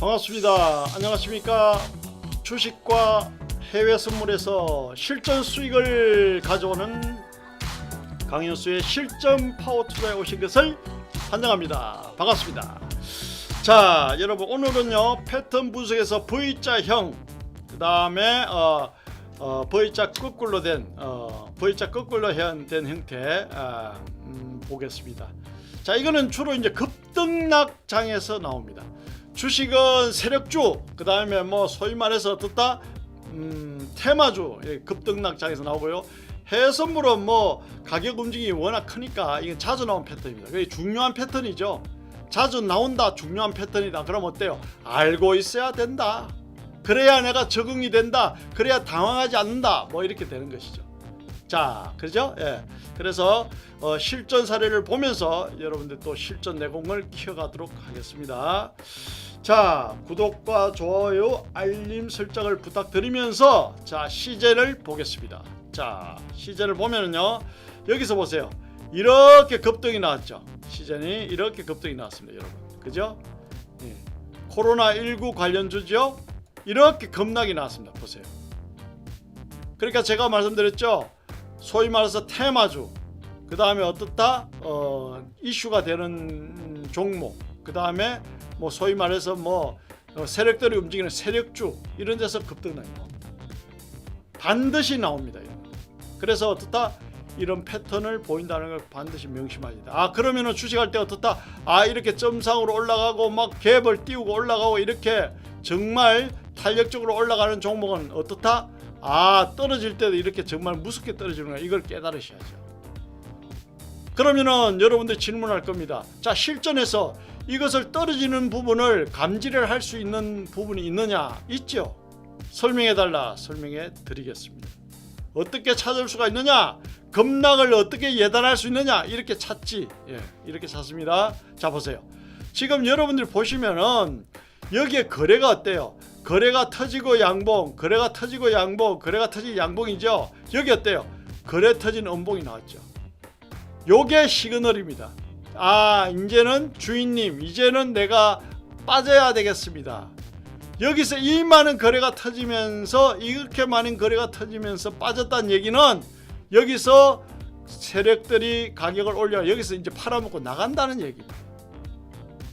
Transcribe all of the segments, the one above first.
반갑습니다. 안녕하십니까. 주식과 해외 선물에서 실전 수익을 가져오는 강현수의 실전 파워 투자에 오신 것을 환영합니다. 반갑습니다. 자, 여러분 오늘은요 패턴 분석에서 V자형 그 다음에 어, 어, V자 거꾸로 된 어, V자 거꾸로 현- 된 형태 아, 음, 보겠습니다. 자, 이거는 주로 이제 급등락장에서 나옵니다. 주식은 세력주, 그 다음에 뭐 소위 말해서 듣다 음, 테마주 예, 급등락장에서 나오고요. 해선물은 뭐 가격 움직임이 워낙 크니까 이건 자주 나온 패턴입니다. 그게 중요한 패턴이죠. 자주 나온다, 중요한 패턴이다. 그럼 어때요? 알고 있어야 된다. 그래야 내가 적응이 된다. 그래야 당황하지 않는다. 뭐 이렇게 되는 것이죠. 자, 그죠? 예. 그래서 어, 실전 사례를 보면서 여러분들 또 실전 내공을 키워가도록 하겠습니다. 자, 구독과 좋아요, 알림 설정을 부탁드리면서 자 시제를 보겠습니다. 자, 시제를 보면은요, 여기서 보세요. 이렇게 급등이 나왔죠. 시즌이 이렇게 급등이 나왔습니다, 여러분. 그죠? 예. 코로나 19 관련주죠. 이렇게 급락이 나왔습니다. 보세요. 그러니까 제가 말씀드렸죠. 소위 말해서 테마주, 그 다음에 어떻다 어, 이슈가 되는 종목, 그 다음에 뭐 소위 말해서 뭐 어, 세력들이 움직이는 세력주 이런 데서 급등나요. 반드시 나옵니다. 그래서 어떻다 이런 패턴을 보인다는 걸 반드시 명심해야 된다. 아 그러면은 주식할 때 어떻다? 아 이렇게 점상으로 올라가고 막 갭을 띄우고 올라가고 이렇게 정말 탄력적으로 올라가는 종목은 어떻다? 아 떨어질 때도 이렇게 정말 무섭게 떨어지는 거야. 이걸 깨달으셔야죠. 그러면은 여러분들 질문할 겁니다. 자 실전에서 이것을 떨어지는 부분을 감지를 할 수 있는 부분이 있느냐? 있죠. 설명해 달라. 설명해 드리겠습니다. 어떻게 찾을 수가 있느냐? 급락을 어떻게 예단할 수 있느냐? 이렇게 찾지. 예, 이렇게 찾습니다. 자 보세요. 지금 여러분들 보시면은 여기에 거래가 어때요? 거래가 터지고 양봉, 거래가 터지고 양봉, 거래가 터지고 양봉이죠. 여기 어때요? 거래 터진 음봉이 나왔죠. 요게 시그널입니다. 아, 이제는 주인님, 이제는 내가 빠져야 되겠습니다. 여기서 이 많은 거래가 터지면서 이렇게 많은 거래가 터지면서 빠졌다는 얘기는 여기서 세력들이 가격을 올려 여기서 이제 팔아먹고 나간다는 얘기입니다.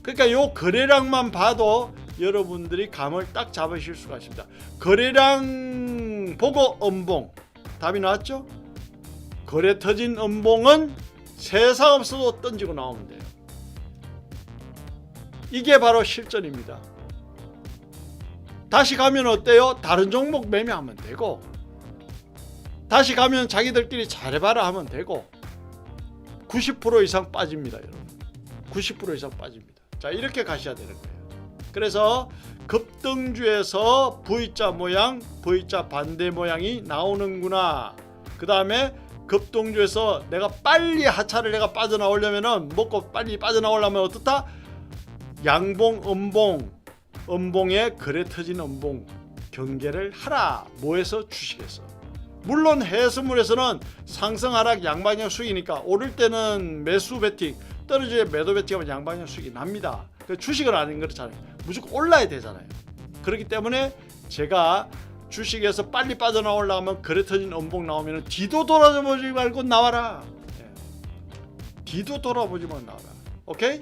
그러니까 요 거래량만 봐도 여러분들이 감을 딱 잡으실 수가 있습니다. 거래량 보고 음봉 답이 나왔죠? 거래 터진 음봉은 세상 없어도 던지고 나오면 돼요. 이게 바로 실전입니다. 다시 가면 어때요? 다른 종목 매매하면 되고 다시 가면 자기들끼리 잘해봐라 하면 되고 90% 이상 빠집니다, 여러분. 90% 이상 빠집니다. 자 이렇게 가셔야 되는 거예요. 그래서 급등주에서 V자 모양, V자 반대 모양이 나오는구나. 그 다음에 급등주에서 내가 빨리 하차를 내가 빠져나오려면은 먹고 빨리 빠져나오려면 어떻다? 양봉, 음봉, 음봉에 거래 터진 음봉 경계를 하라. 뭐에서 주식에서. 물론 해수물에서는 상승 하락 양방향 수익이니까 오를 때는 매수 베팅, 떨어질 때 매도 베팅하면 양방향 수익이 납니다. 그 주식은 아닌 그렇잖아요. 무조건 올라야 되잖아요. 그렇기 때문에 제가 주식에서 빨리 빠져나오려면 거래 터진 음봉 나오면 뒤도 돌아보지 말고 나와라. 예. 뒤도 돌아보지만 나와라. 오케이?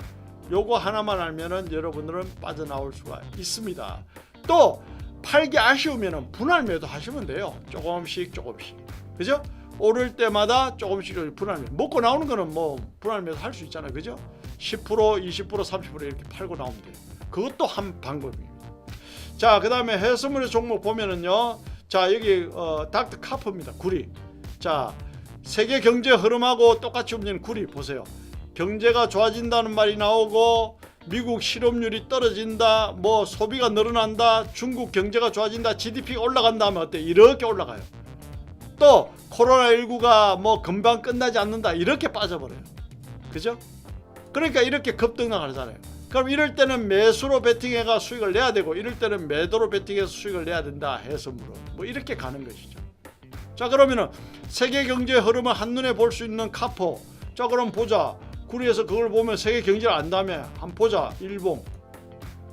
요거 하나만 알면은 여러분들은 빠져나올 수가 있습니다. 또 팔기 아쉬우면은 분할 매도 하시면 돼요. 조금씩 조금씩. 그죠? 오를 때마다 조금씩 분할 매도. 먹고 나오는 거는 뭐 분할 매도 할 수 있잖아요. 그죠? 10%, 20%, 30% 이렇게 팔고 나오면 돼요. 그것도 한 방법입니다. 자, 그 다음에 해수물의 종목 보면은요. 자, 여기 어, 닥터 카프입니다. 구리. 자, 세계 경제 흐름하고 똑같이 움직이는 구리 보세요. 경제가 좋아진다는 말이 나오고 미국 실업률이 떨어진다, 뭐 소비가 늘어난다, 중국 경제가 좋아진다, GDP가 올라간다 하면 어때? 이렇게 올라가요. 또 코로나19가 뭐 금방 끝나지 않는다 이렇게 빠져버려요. 그죠? 그러니까 이렇게 급등나가잖아요. 그럼 이럴 때는 매수로 베팅해가 수익을 내야 되고 이럴 때는 매도로 베팅해서 수익을 내야 된다 해서 물어 뭐 이렇게 가는 것이죠. 자 그러면은 세계 경제 흐름을 한눈에 볼 수 있는 카포 자 그럼 보자 구리에서 그걸 보면 세계 경제를 안다며 한번 보자 일봉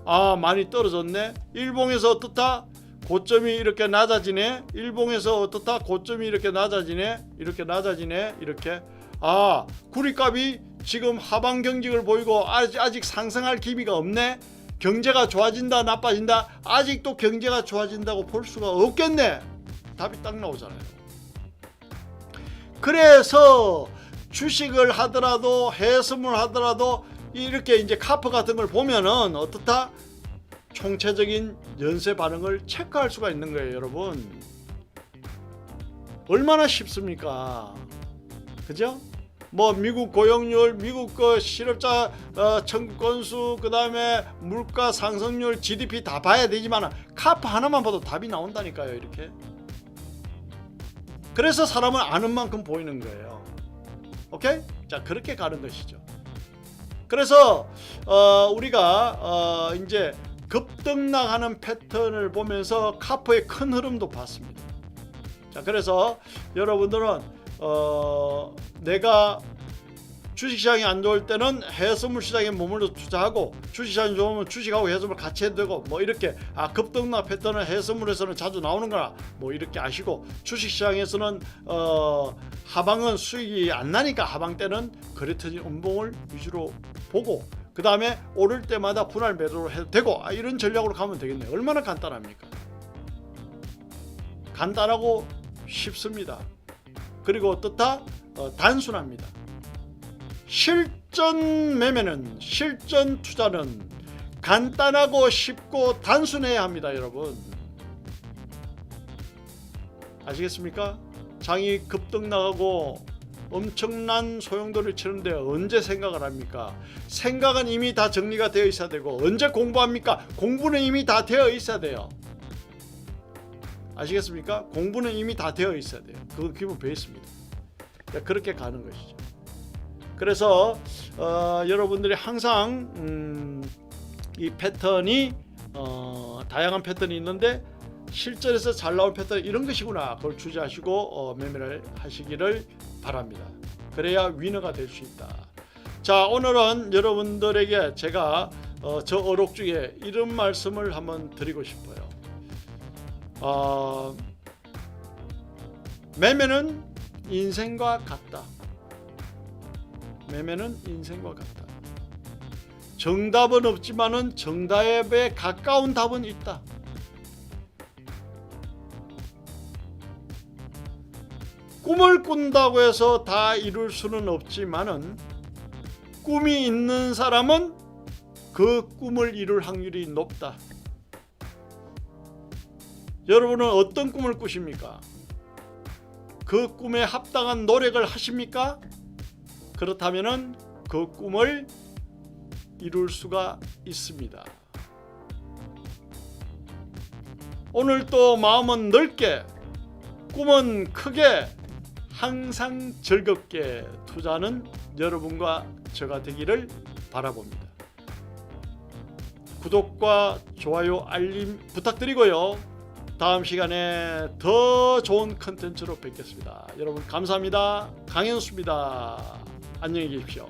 아 많이 떨어졌네. 일봉에서 어떻다? 고점이 이렇게 낮아지네. 일봉에서 어떻다? 고점이 이렇게 낮아지네. 이렇게 낮아지네. 이렇게 아 구리값이 지금 하방 경직을 보이고 아직, 아직 상승할 기미가 없네. 경제가 좋아진다 나빠진다 아직도 경제가 좋아진다고 볼 수가 없겠네. 답이 딱 나오잖아요. 그래서 주식을 하더라도 해수물 하더라도 이렇게 이제 카프 같은 걸 보면은 어떻다? 총체적인 연쇄 반응을 체크할 수가 있는 거예요, 여러분. 얼마나 쉽습니까? 그죠? 뭐 미국 고용률, 미국 그 실업자 어, 청구 건수, 그 다음에 물가 상승률, GDP 다 봐야 되지만 카프 하나만 봐도 답이 나온다니까요, 이렇게. 그래서 사람은 아는 만큼 보이는 거예요. 오케이? 자 그렇게 가는 것이죠. 그래서 어, 우리가 어, 이제 급등락하는 패턴을 보면서 카프의 큰 흐름도 봤습니다. 자 그래서 여러분들은 어, 내가 주식시장이 안 좋을 때는 해수물 시장에 머물러 투자하고 주식시장이 좋으면 주식하고 해수물 같이 해도 되고 뭐 이렇게 아 급등락 패턴은 해수물에서는 자주 나오는 거라 뭐 이렇게 아시고 주식시장에서는 어 하방은 수익이 안 나니까 하방 때는 그레터진 음봉을 위주로 보고 그 다음에 오를 때마다 분할 매도를 해도 되고 아, 이런 전략으로 가면 되겠네요 얼마나 간단합니까? 간단하고 쉽습니다 그리고 어떻다 어, 단순합니다 실전 매매는 실전 투자는 간단하고 쉽고 단순해야 합니다, 여러분. 아시겠습니까? 장이 급등 나가고 엄청난 소용돌이를 치는데 언제 생각을 합니까? 생각은 이미 다 정리가 되어 있어야 되고 언제 공부합니까? 공부는 이미 다 되어 있어야 돼요. 아시겠습니까? 공부는 이미 다 되어 있어야 돼요. 그거 기본 베이스입니다. 그렇게 가는 것이죠. 그래서 어, 여러분들이 항상 음, 이 패턴이 어, 다양한 패턴이 있는데 실전에서 잘 나올 패턴 이런 것이구나 그걸 주지하시고 어, 매매를 하시기를 바랍니다. 그래야 위너가 될 수 있다. 자 오늘은 여러분들에게 제가 어, 저 어록 중에 이런 말씀을 한번 드리고 싶어요. 어, 매매는 인생과 같다. 매매는 인생과 같다. 정답은 없지만은 정답에 가까운 답은 있다. 꿈을 꾼다고 해서 다 이룰 수는 없지만은 꿈이 있는 사람은 그 꿈을 이룰 확률이 높다. 여러분은 어떤 꿈을 꾸십니까? 그 꿈에 합당한 노력을 하십니까? 그렇다면은 그 꿈을 이룰 수가 있습니다. 오늘 또 마음은 넓게, 꿈은 크게, 항상 즐겁게 투자하는 여러분과 저가 되기를 바라봅니다. 구독과 좋아요, 알림 부탁드리고요. 다음 시간에 더 좋은 컨텐츠로 뵙겠습니다. 여러분 감사합니다. 강현수입니다. 안녕히 계십시오.